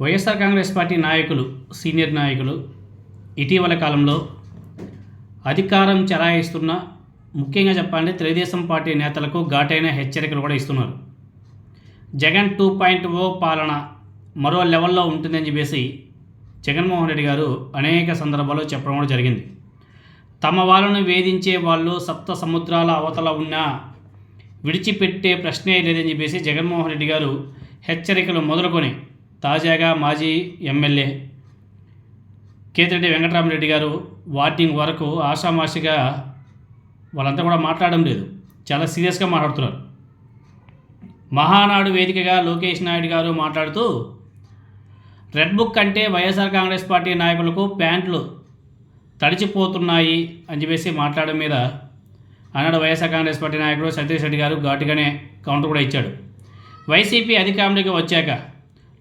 YSR Congress party నాయకులు senior నాయకులు ఇటీవల కాలంలో అధికారం చెలాయిస్తున్న ముఖ్యంగా చెప్పాలంటే తెలుగుదేశం పార్టీ నేతలకు ఘాటైన హెచ్చరికలు కూడా ఇస్తున్నారు. జగన్ టూ పాయింట్ ఓ పాలన మరో లెవెల్లో ఉంటుందని చెప్పేసి జగన్మోహన్ రెడ్డి గారు అనేక సందర్భాల్లో చెప్పడం కూడా జరిగింది. తమ వాళ్ళను వేధించే వాళ్ళు సప్త సముద్రాల అవతల ఉన్నా విడిచిపెట్టే ప్రశ్నే లేదని చెప్పేసి జగన్మోహన్ రెడ్డి గారు హెచ్చరికలు మొదలుకొని తాజాగా మాజీ ఎమ్మెల్యే కేతిరెడ్డి వెంకటరామరెడ్డి గారు వార్నింగ్ వరకు ఆషామాషిగా వాళ్ళంతా కూడా మాట్లాడడం లేదు. చాలా సీరియస్గా మాట్లాడుతున్నారు. మహానాడు వేదికగా లోకేష్ నాయుడు గారు మాట్లాడుతూ రెడ్ బుక్ అంటే వైఎస్ఆర్ కాంగ్రెస్ పార్టీ నాయకులకు ప్యాంట్లు తడిచిపోతున్నాయి అని చెప్పేసి మాట్లాడడం మీద ఆనాడు వైఎస్ఆర్ కాంగ్రెస్ పార్టీ నాయకుడు సతీష్ రెడ్డి గారు ఘాటుగానే కౌంటర్ కూడా ఇచ్చాడు. వైసీపీ అధికారంలోకి వచ్చాక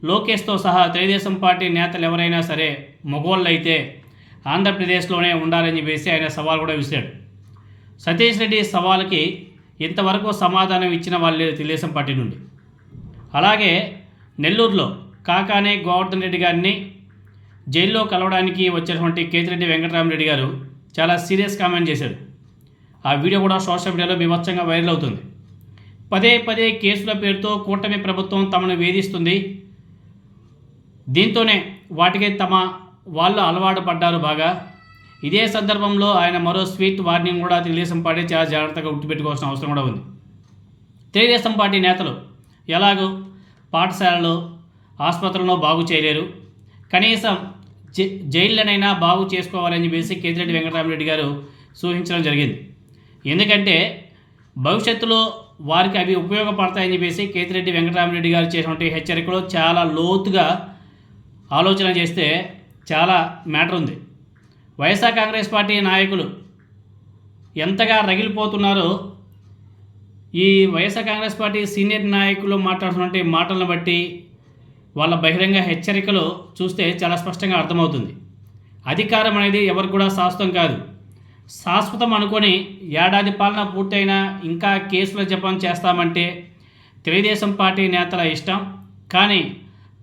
లోకేష్తో సహా తెలుగుదేశం పార్టీ నేతలు ఎవరైనా సరే మగోళ్ళు అయితే ఆంధ్రప్రదేశ్లోనే ఉండాలని చెప్పేసి ఆయన సవాల్ కూడా విసిరాడు. సతీష్ రెడ్డి సవాల్కి ఇంతవరకు సమాధానం ఇచ్చిన వాళ్ళు లేదు తెలుగుదేశం పార్టీ నుండి. అలాగే నెల్లూరులో కాకానే గోవర్ధన్ రెడ్డి గారిని జైల్లో కలవడానికి వచ్చినటువంటి కేతిరెడ్డి వెంకటరామరెడ్డి గారు చాలా సీరియస్ కామెంట్ చేశారు. ఆ వీడియో కూడా సోషల్ మీడియాలో బీభత్సంగా వైరల్ అవుతుంది. పదే పదే కేసుల పేరుతో కూటమి ప్రభుత్వం తమను వేధిస్తుంది. దీంతోనే వాటికి తమ వాళ్ళు అలవాటు పడ్డారు బాగా. ఇదే సందర్భంలో ఆయన మరో స్వీట్ వార్నింగ్ కూడా తెలుగుదేశం పార్టీ చాలా జాగ్రత్తగా గుర్తుపెట్టుకోవాల్సిన అవసరం కూడా ఉంది. తెలుగుదేశం పార్టీ నేతలు ఎలాగో పాఠశాలలో ఆసుపత్రులను బాగు చేయలేరు. కనీసం జై జైళ్ళనైనా బాగు చేసుకోవాలని చెప్పేసి కేతిరెడ్డి వెంకటరామరెడ్డి గారు సూచించడం జరిగింది. ఎందుకంటే భవిష్యత్తులో వారికి అవి ఉపయోగపడతాయని చెప్పేసి కేతిరెడ్డి వెంకటరామరెడ్డి గారు చేసినటువంటి హెచ్చరికలు చాలా లోతుగా ఆలోచన చేస్తే చాలా మ్యాటర్ ఉంది. వైఎస్ఆర్ కాంగ్రెస్ పార్టీ నాయకులు ఎంతగా రగిలిపోతున్నారో ఈ వైఎస్ఆర్ కాంగ్రెస్ పార్టీ సీనియర్ నాయకులు మాట్లాడుతున్నటువంటి మాటలను బట్టి వాళ్ళ బహిరంగ హెచ్చరికలు చూస్తే చాలా స్పష్టంగా అర్థమవుతుంది. అధికారం అనేది ఎవరికి కూడా శాశ్వతం కాదు. శాశ్వతం అనుకొని ఏడాది పాలన పూర్తయినా ఇంకా కేసుల జపం చేస్తామంటే తెలుగుదేశం పార్టీ నేతల ఇష్టం. కానీ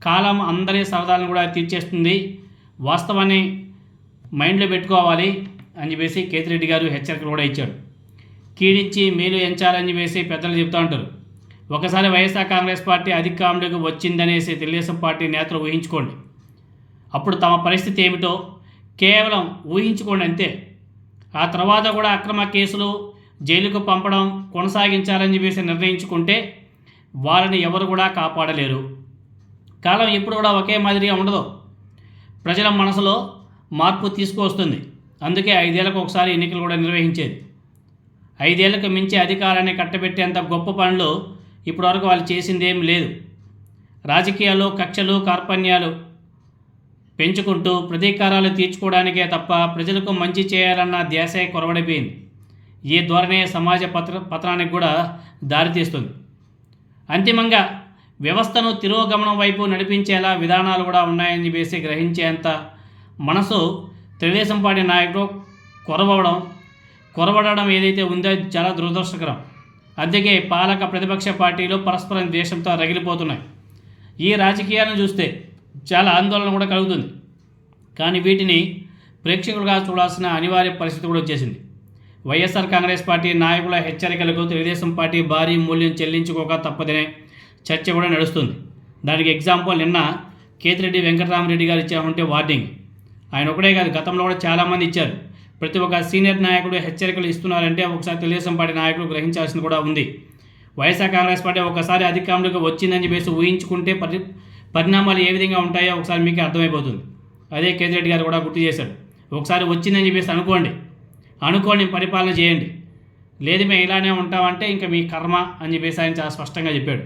కాలం అందరి సవదాలను కూడా తీర్చేస్తుంది. వాస్తవాన్ని మైండ్లో పెట్టుకోవాలి అని చెప్పేసి కేతిరెడ్డి గారు హెచ్చరికలు కూడా ఇచ్చాడు కీడించి మేలు ఎంచాలని చెప్పేసి పెద్దలు చెప్తూ ఉంటారు. ఒకసారి వైఎస్ఆర్ కాంగ్రెస్ పార్టీ అధికారంలోకి వచ్చిందనేసి తెలుగుదేశం పార్టీ నేతలు ఊహించుకోండి. అప్పుడు తమ పరిస్థితి ఏమిటో కేవలం ఊహించుకోండి అంతే. ఆ తర్వాత కూడా అక్రమ కేసులు జైలుకు పంపడం కొనసాగించాలని చెప్పేసి నిర్ణయించుకుంటే వాళ్ళని ఎవరు కూడా కాపాడలేరు. కాలం ఎప్పుడు కూడా ఒకే మాదిరిగా ఉండదు. ప్రజల మనసులో మార్పు తీసుకువస్తుంది. అందుకే ఐదేళ్ళకు ఒకసారి ఎన్నికలు కూడా నిర్వహించేది. ఐదేళ్ళకు మించి అధికారాన్ని కట్టబెట్టేంత గొప్ప పనులు ఇప్పటివరకు వాళ్ళు చేసిందేం లేదు. రాజకీయాలు కక్షలు కార్పణ్యాలు పెంచుకుంటూ ప్రతీకారాలు తీర్చుకోవడానికే తప్ప ప్రజలకు మంచి చేయాలన్న ధ్యాసే కొరవడిపోయింది. ఈ ధోరణే సమాజ పత్ర పత్రానికి కూడా దారితీస్తుంది. అంతిమంగా వ్యవస్థను తిరోగమనం వైపు నడిపించేలా విధానాలు కూడా ఉన్నాయని చెప్పేసి గ్రహించేంత మనసు తెలుగుదేశం పార్టీ నాయకుడు కొరవడం కొరవడడం ఏదైతే ఉందో అది చాలా దురదృష్టకరం. అందుకే పాలక ప్రతిపక్ష పార్టీలు పరస్పరం ద్వేషంతో రగిలిపోతున్నాయి. ఈ రాజకీయాలను చూస్తే చాలా ఆందోళన కూడా కలుగుతుంది. కానీ వీటిని ప్రేక్షకులుగా చూడాల్సిన అనివార్య పరిస్థితి కూడా వచ్చేసింది. వైఎస్ఆర్ కాంగ్రెస్ పార్టీ నాయకుల హెచ్చరికలకు తెలుగుదేశం పార్టీ భారీ మూల్యం చెల్లించుకోక తప్పదనే చర్చ కూడా నడుస్తుంది. దానికి ఎగ్జాంపుల్ నిన్న కేతిరెడ్డి వెంకటరామరెడ్డి గారు ఇచ్చామంటే వార్నింగ్ ఆయన ఒకటే కాదు గతంలో కూడా చాలామంది ఇచ్చారు. ప్రతి ఒక్క సీనియర్ నాయకుడు హెచ్చరికలు ఇస్తున్నారంటే ఒకసారి తెలుగుదేశం పార్టీ నాయకులు గ్రహించాల్సింది కూడా ఉంది. వైఎస్ఆర్ కాంగ్రెస్ పార్టీ ఒకసారి అధికారంలోకి వచ్చిందని చెప్పేసి ఊహించుకుంటే పరి పరిణామాలు ఏ విధంగా ఉంటాయో ఒకసారి మీకు అర్థమైపోతుంది. అదే కేతిరెడ్డి గారు కూడా గుర్తు చేశారు ఒకసారి వచ్చిందని చెప్పేసి అనుకోండి. అనుకోండి పరిపాలన చేయండి. లేదు మేము ఇలానే ఉంటామంటే ఇంకా మీ కర్మ అని చెప్పేసి ఆయన చాలా స్పష్టంగా చెప్పాడు.